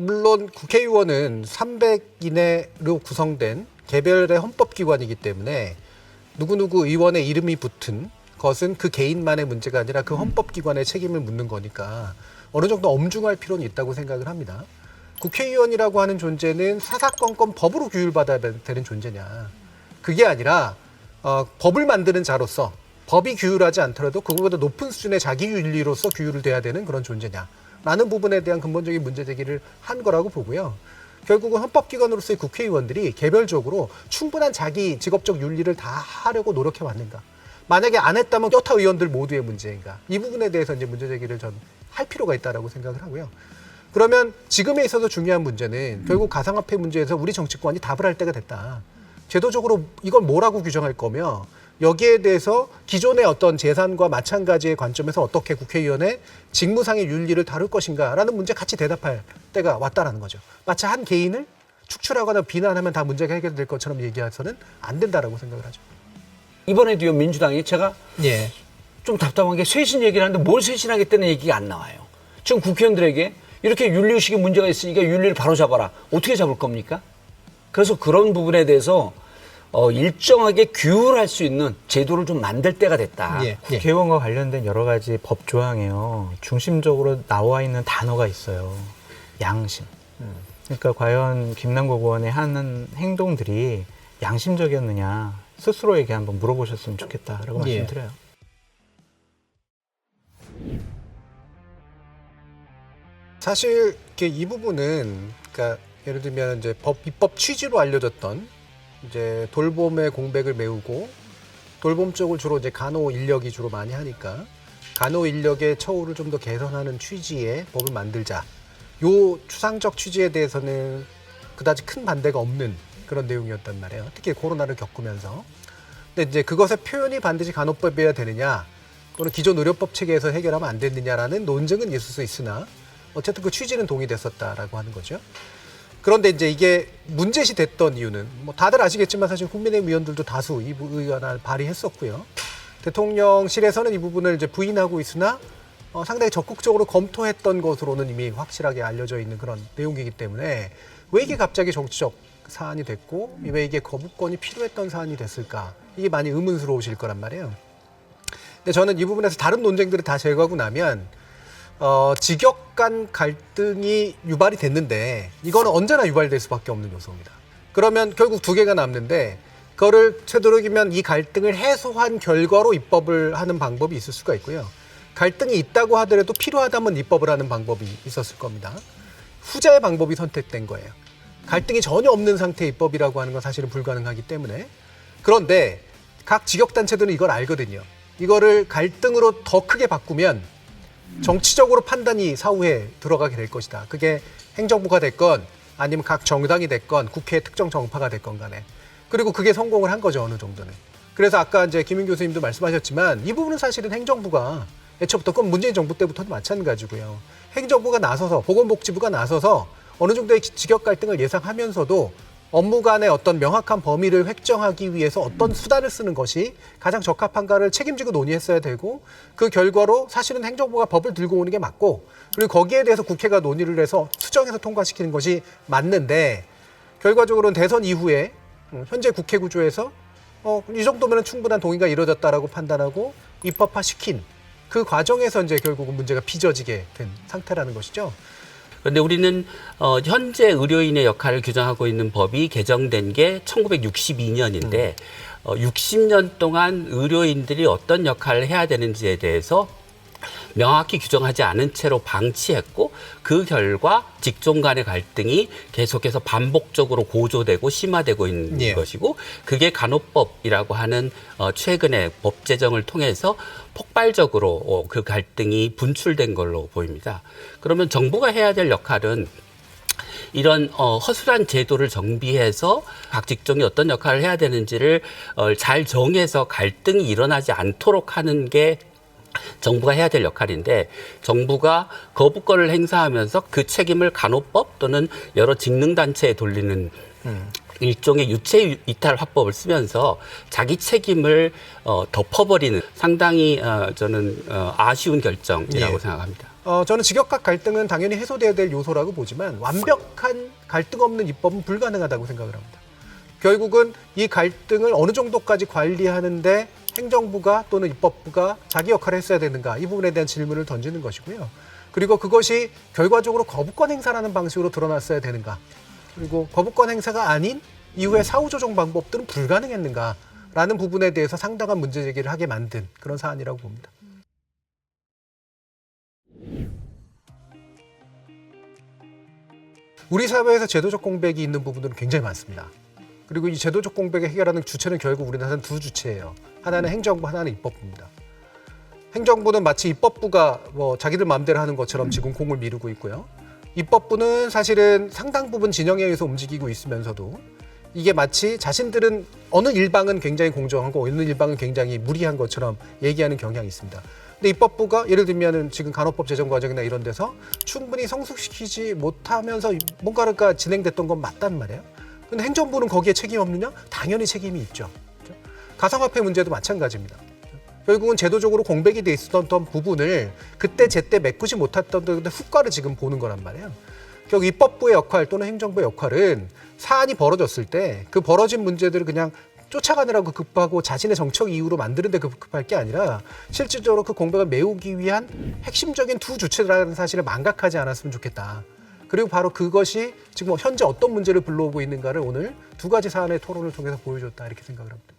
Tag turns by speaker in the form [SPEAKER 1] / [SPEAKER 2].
[SPEAKER 1] 물론 국회의원은 300 이내로 구성된 개별의 헌법기관이기 때문에 누구누구 의원의 이름이 붙은 것은 그 개인만의 문제가 아니라 그 헌법기관의 책임을 묻는 거니까 어느 정도 엄중할 필요는 있다고 생각을 합니다. 국회의원이라고 하는 존재는 사사건건 법으로 규율받아야 되는 존재냐. 그게 아니라 어, 법을 만드는 자로서 법이 규율하지 않더라도 그거보다 높은 수준의 자기 윤리로서 규율을 돼야 되는 그런 존재냐 라는 부분에 대한 근본적인 문제 제기를 한 거라고 보고요. 결국은 헌법기관으로서의 국회의원들이 개별적으로 충분한 자기 직업적 윤리를 다 하려고 노력해 왔는가. 만약에 안 했다면 여타 의원들 모두의 문제인가. 이 부분에 대해서 이제 문제 제기를 전 할 필요가 있다라고 생각을 하고요. 그러면 지금에 있어서 중요한 문제는 결국 가상화폐 문제에서 우리 정치권이 답을 할 때가 됐다. 제도적으로 이걸 뭐라고 규정할 거며 여기에 대해서 기존의 어떤 재산과 마찬가지의 관점에서 어떻게 국회의원의 직무상의 윤리를 다룰 것인가라는 문제 같이 대답할 때가 왔다라는 거죠. 마치 한 개인을 축출하거나 비난하면 다 문제가 해결될 것처럼 얘기해서는 안 된다라고 생각을 하죠.
[SPEAKER 2] 이번에도요 민주당이 제가
[SPEAKER 1] 예.
[SPEAKER 2] 좀 답답한 게 쇄신 얘기를 하는데 뭘 쇄신하겠다는 얘기가 안 나와요. 지금 국회의원들에게 이렇게 윤리의식에 문제가 있으니까 윤리를 바로 잡아라. 어떻게 잡을 겁니까? 그래서 그런 부분에 대해서 어, 일정하게 규율할 수 있는 제도를 좀 만들 때가 됐다.
[SPEAKER 1] 예.
[SPEAKER 3] 국회의원과 관련된 여러 가지 법 조항에요. 중심적으로 나와 있는 단어가 있어요. 양심. 그러니까 과연 김남국 의원의 하는 행동들이 양심적이었느냐 스스로에게 한번 물어보셨으면 좋겠다라고
[SPEAKER 1] 예.
[SPEAKER 3] 말씀드려요.
[SPEAKER 1] 사실 이렇게 이 부분은 그러니까 예를 들면 이제 법 입법 취지로 알려졌던 이제 돌봄의 공백을 메우고 돌봄 쪽을 주로 이제 간호 인력이 주로 많이 하니까 간호 인력의 처우를 좀 더 개선하는 취지의 법을 만들자. 요 추상적 취지에 대해서는 그다지 큰 반대가 없는 그런 내용이었단 말이에요. 특히 코로나를 겪으면서. 근데 이제 그것의 표현이 반드시 간호법이어야 되느냐, 또는 기존 의료법 체계에서 해결하면 안 되느냐라는 논쟁은 있을 수 있으나 어쨌든 그 취지는 동의됐었다라고 하는 거죠. 그런데 이제 이게 문제시 됐던 이유는 뭐 다들 아시겠지만 사실 국민의힘 의원들도 다수 이 부- 의견을 발의했었고요. 대통령실에서는 이 부분을 이제 부인하고 있으나 어, 상당히 적극적으로 검토했던 것으로는 이미 확실하게 알려져 있는 그런 내용이기 때문에 왜 이게 갑자기 정치적 사안이 됐고 왜 이게 거부권이 필요했던 사안이 됐을까 이게 많이 의문스러우실 거란 말이에요. 근데 저는 이 부분에서 다른 논쟁들을 다 제거하고 나면 어, 직역 간 갈등이 유발이 됐는데 이거는 언제나 유발될 수밖에 없는 요소입니다. 그러면 결국 두 개가 남는데 그거를 되도록이면 이 갈등을 해소한 결과로 입법을 하는 방법이 있을 수가 있고요. 갈등이 있다고 하더라도 필요하다면 입법을 하는 방법이 있었을 겁니다. 후자의 방법이 선택된 거예요. 갈등이 전혀 없는 상태의 입법이라고 하는 건 사실은 불가능하기 때문에 그런데 각 직역 단체들은 이걸 알거든요. 이거를 갈등으로 더 크게 바꾸면 정치적으로 판단이 사후에 들어가게 될 것이다. 그게 행정부가 됐건 아니면 각 정당이 됐건 국회의 특정 정파가 됐건 간에. 그리고 그게 성공을 한 거죠, 어느 정도는. 그래서 아까 이제 김인 교수님도 말씀하셨지만 이 부분은 사실은 행정부가 애초부터 그건 문재인 정부 때부터도 마찬가지고요. 행정부가 나서서 보건복지부가 나서서 어느 정도의 직역 갈등을 예상하면서도 업무 간의 어떤 명확한 범위를 획정하기 위해서 어떤 수단을 쓰는 것이 가장 적합한가를 책임지고 논의했어야 되고 그 결과로 사실은 행정부가 법을 들고 오는 게 맞고 그리고 거기에 대해서 국회가 논의를 해서 수정해서 통과시키는 것이 맞는데 결과적으로는 대선 이후에 음, 현재 국회 구조에서 어, 이 정도면 충분한 동의가 이루어졌다라고 판단하고 입법화 시킨 그 과정에서 이제 결국은 문제가 빚어지게 된 상태라는 것이죠.
[SPEAKER 4] 그런데 우리는 어, 현재 의료인의 역할을 규정하고 있는 법이 개정된 게 1962년인데 어, 60년 동안 의료인들이 어떤 역할을 해야 되는지에 대해서 명확히 규정하지 않은 채로 방치했고 그 결과 직종 간의 갈등이 계속해서 반복적으로 고조되고 심화되고 있는
[SPEAKER 1] 예.
[SPEAKER 4] 것이고 그게 간호법이라고 하는 어, 최근의 법 제정을 통해서 폭발적으로 어, 그 갈등이 분출된 걸로 보입니다. 그러면 정부가 해야 될 역할은 이런 어, 허술한 제도를 정비해서 각 직종이 어떤 역할을 해야 되는지를 어, 잘 정해서 갈등이 일어나지 않도록 하는 게 정부가 해야 될 역할인데 정부가 거부권을 행사하면서 그 책임을 간호법 또는 여러 직능 단체에 돌리는 일종의 유체 이탈 화법을 쓰면서 자기 책임을 어, 덮어버리는 상당히 어, 저는 어, 아쉬운 결정이라고
[SPEAKER 1] 예.
[SPEAKER 4] 생각합니다.
[SPEAKER 1] 어, 저는 직역학 갈등은 당연히 해소돼야 될 요소라고 보지만 완벽한 갈등 없는 입법은 불가능하다고 생각을 합니다. 결국은 이 갈등을 어느 정도까지 관리하는데 행정부가 또는 입법부가 자기 역할을 했어야 되는가 이 부분에 대한 질문을 던지는 것이고요. 그리고 그것이 결과적으로 거부권 행사라는 방식으로 드러났어야 되는가 그리고 거부권 행사가 아닌 이후에 사후 조정 방법들은 불가능했는가라는 부분에 대해서 상당한 문제 제기를 하게 만든 그런 사안이라고 봅니다. 우리 사회에서 제도적 공백이 있는 부분들은 굉장히 많습니다. 그리고 이 제도적 공백을 해결하는 주체는 결국 우리나라는 두 주체예요. 하나는 행정부, 하나는 입법부입니다. 행정부는 마치 입법부가 뭐 자기들 마음대로 하는 것처럼 지금 공을 미루고 있고요. 입법부는 사실은 상당 부분 진영에 의해서 움직이고 있으면서도 이게 마치 자신들은 어느 일방은 굉장히 공정하고 어느 일방은 굉장히 무리한 것처럼 얘기하는 경향이 있습니다. 근데 입법부가 예를 들면은 지금 간호법 제정 과정이나 이런 데서 충분히 성숙시키지 못하면서 뭔가가 진행됐던 건 맞단 말이에요. 근데 행정부는 거기에 책임 없느냐? 당연히 책임이 있죠. 그죠? 가상화폐 문제도 마찬가지입니다. 결국은 제도적으로 공백이 돼 있었던 부분을 그때 제때 메꾸지 못했던 데 후과를 지금 보는 거란 말이에요. 결국 입법부의 역할 또는 행정부의 역할은 사안이 벌어졌을 때 그 벌어진 문제들을 그냥 쫓아가느라고 급하고 자신의 정책 이유로 만드는데 급할 게 아니라 실질적으로 그 공백을 메우기 위한 핵심적인 두 주체라는 사실을 망각하지 않았으면 좋겠다. 그리고 바로 그것이 지금 현재 어떤 문제를 불러오고 있는가를 오늘 두 가지 사안의 토론을 통해서 보여줬다 이렇게 생각을 합니다.